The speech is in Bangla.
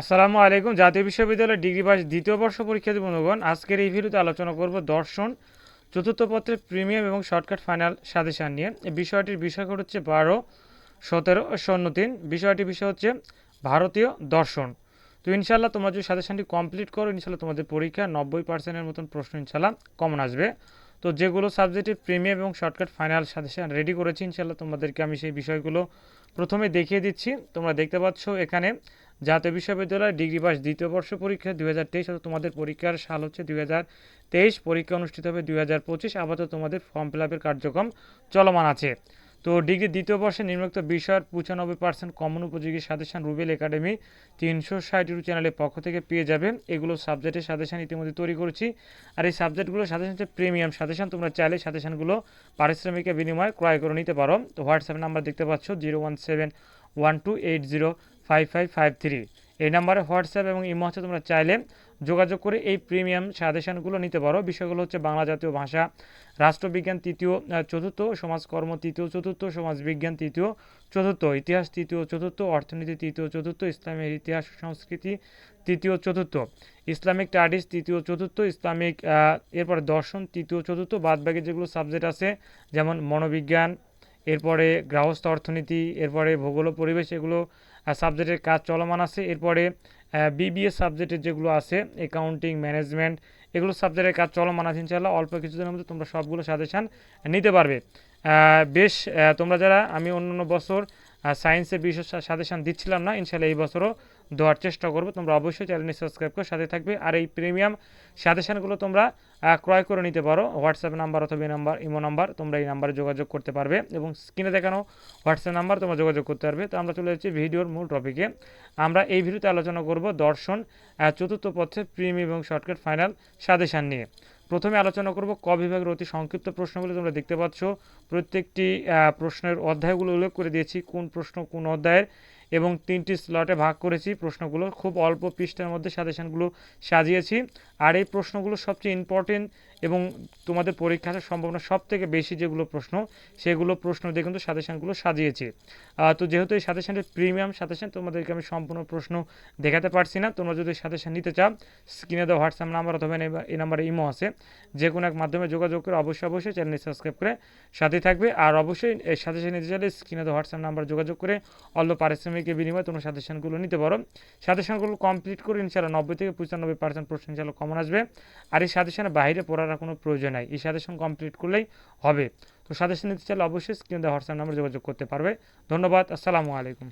আসসালামু আলাইকুম। জাতীয় বিশ্ববিদ্যালয়ের ডিগ্রি পাস দ্বিতীয় বর্ষ পরীক্ষার্থী বন্ধুগণ। আজকের এই ভিডিওতে আলোচনা করব দর্শন, চতুর্থ পত্রের প্রিমিয়াম এবং শর্টকাট ফাইনাল সাজেশান নিয়ে। বিষয়টির বিষয়কোড হচ্ছে বারো, সতেরো, শূন্য, তিন। বিষয়টির বিষয় হচ্ছে ভারতীয় দর্শন। তো ইনশাল্লাহ তোমরা যদি সাজেশানটি কমপ্লিট করো ইনশাল্লাহ তোমাদের পরীক্ষা নব্বই পার্সেন্টের মতন প্রশ্ন ইনশাল্লাহ কমন আসবে। তো যেগুলো সাবজেক্টের প্রিমিয়াম এবং শর্টকাট ফাইনাল সাজেশান রেডি করেছি ইনশাল্লাহ তোমাদেরকে আমি সেই বিষয়গুলো প্রথমে দেখিয়ে দিচ্ছি। তোমরা দেখতে পাচ্ছ এখানে জাতীয় বিশ্ববিদ্যালয় ডিগ্রি পাস দ্বিতীয় বর্ষ পরীক্ষা দুই হাজার তেইশ তোমাদের পরীক্ষার সাল হচ্ছে দুই হাজার তেইশ, পরীক্ষা অনুষ্ঠিত হবে দুই হাজার পঁচিশ, আপাতত তোমাদের ফর্ম ফিল আপের কার্যক্রম চলমান আছে। তো ডিগ্রি দ্বিতীয় বর্ষে নিম্নোক্ত বিষয়ের পঁচানব্বই পার্সেন্ট কমন উপযোগী সাজেশন রুবেল একাডেমি তিনশো ষাট ইউটিউব চ্যানেলের পক্ষ থেকে পেয়ে যাবে। এগুলো সাবজেক্টের সাজেশন ইতিমধ্যে তৈরি করেছি। আর এই সাবজেক্টগুলো সাজেশন হচ্ছে প্রিমিয়াম সাজেশন। তোমরা চাইলে সাজেশনগুলো পারিশ্রমিকের বিনিময়ে ক্রয় করে নিতে পারো। তো হোয়াটসঅ্যাপ নাম্বার দেখতে পাচ্ছ zero one seven one two eight zero five five five three এই নাম্বারে হোয়াটসঅ্যাপ এবং ইমো হচ্ছে তোমরা চাইলে যোগাযোগ করে এই প্রিমিয়াম সাজেশনগুলো নিতে পারো। বিষয়গুলো হচ্ছে বাংলা জাতীয় ভাষা, রাষ্ট্রবিজ্ঞান তৃতীয় চতুর্থ, সমাজকর্ম তৃতীয়, চতুর্থ, সমাজবিজ্ঞান তৃতীয়, চতুর্থ, ইতিহাস তৃতীয়, চতুর্থ, অর্থনীতি তৃতীয়, চতুর্থ, ইসলামের ইতিহাস, সংস্কৃতি তৃতীয়, চতুর্থ, ইসলামিক স্টাডিজ তৃতীয়, চতুর্থ, ইসলামিক এরপরে দর্শন তৃতীয়, চতুর্থ, বাদবাকি যেগুলো সাবজেক্ট আছে, যেমন মনোবিজ্ঞান, এরপরে গৃহস্থ অর্থনীতি, এরপরে ভূগোল পরিবেশ, এগুলো সাবজেক্টের কাজ চলমান আছে। এরপরে বিবিএ সাবজেক্টের যেগুলো আছে অ্যাকাউন্টিং ম্যানেজমেন্ট এগুলো সাবজেক্টের কাজ চলমান আছে ইনশাআল্লাহ। অল্প কিছুদিনের মধ্যে তোমরা সবগুলো সাজেশান নিতে পারবে। বেশ তোমরা যারা, আমি অন্য বছর সায়েন্সের বিষয় সাজেশান দিচ্ছিলাম না, ইনশাআল্লাহ এই বছরও দেওয়ার চেষ্টা করব। তোমরা অবশ্যই চ্যানেলটি সাবস্ক্রাইব করে সাথে থাকবে। আর এই প্রিমিয়াম সাজেশানগুলো তোমরা ক্রয় করে নিতে পারো। হোয়াটসঅ্যাপ নাম্বার অথবা এই নাম্বার ইমো নাম্বার তোমরা এই নাম্বারে যোগাযোগ করতে পারবে এবং স্ক্রিনে দেখানো হোয়াটসঅ্যাপ নাম্বার তোমরা যোগাযোগ করতে পারবে। তো আমরা চলে যাচ্ছি ভিডিওর মূল টপিকে আমরা এই ভিডিওতে আলোচনা করব দর্শন চতুর্থ পথে প্রিমিয়াম এবং শর্টকাট ফাইনাল সাজেশান নিয়ে। প্রথমে আলোচনা করব ক বিভাগের অতি সংক্ষিপ্ত প্রশ্নগুলো তোমরা দেখতে পাচ্ছ। প্রত্যেকটি প্রশ্নের অধ্যায়গুলো উল্লেখ করে দিয়েছি। কোন প্রশ্ন কোন অধ্যায়ের? এবং তিনটি স্লটে ভাগ করেছি। প্রশ্নগুলো খুব অল্প পৃষ্ঠার মধ্যে সাজেশনগুলো সাজিয়েছি। আর এই প্রশ্নগুলো সবচেয়ে ইম্পর্টেন্ট এবং তোমাদের পরীক্ষা আসার সম্ভাবনা সব থেকে বেশি যেগুলো প্রশ্ন, সেগুলো প্রশ্ন দিয়ে কিন্তু সাজেশনগুলো সাজিয়েছি। তো যেহেতু এই সাজেশনটি প্রিমিয়াম সাজেশন তোমাদেরকে আমি সম্পূর্ণ প্রশ্ন দেখাতে পারছি না। তোমরা যদি সাজেশন নিতে চাও স্ক্রিনে দেওয়া হোয়াটসঅ্যাপ নাম্বার অথবা এই- নাম্বারে ইমো আছে। যে কোনো এক মাধ্যমে যোগাযোগ করে অবশ্যই অবশ্যই চ্যানেলটি সাবস্ক্রাইব করে সাথে থাকবে। আর অবশ্যই সাজেশন নিতে চাইলে স্ক্রিনে দেওয়া হোয়াটসঅ্যাপ নাম্বার যোগাযোগ করে অল্প পারিশ্রমিকের বিনিময়ে তোমরা সাজেশনগুলো নিতে পারো। সাজেশনগুলো কমপ্লিট করে ইনশাল্লাহ নব্বই থেকে পঁচানব্বই পার্সেন্ট প্রশ্ন ইনশাল্লাহ কমন আসবে। আর এই সাজেশনের বাইরে পড়ার কোনো প্রয়োজন নাই। এই সাজেশন কমপ্লিট করলেই হবে। তো সাজেশন নিতে চাইলে অবশ্যই স্ক্রিনে হোয়াটসঅ্যাপ নাম্বার যোগাযোগ করতে পারবে। ধন্যবাদ। আসসালামু আলাইকুম।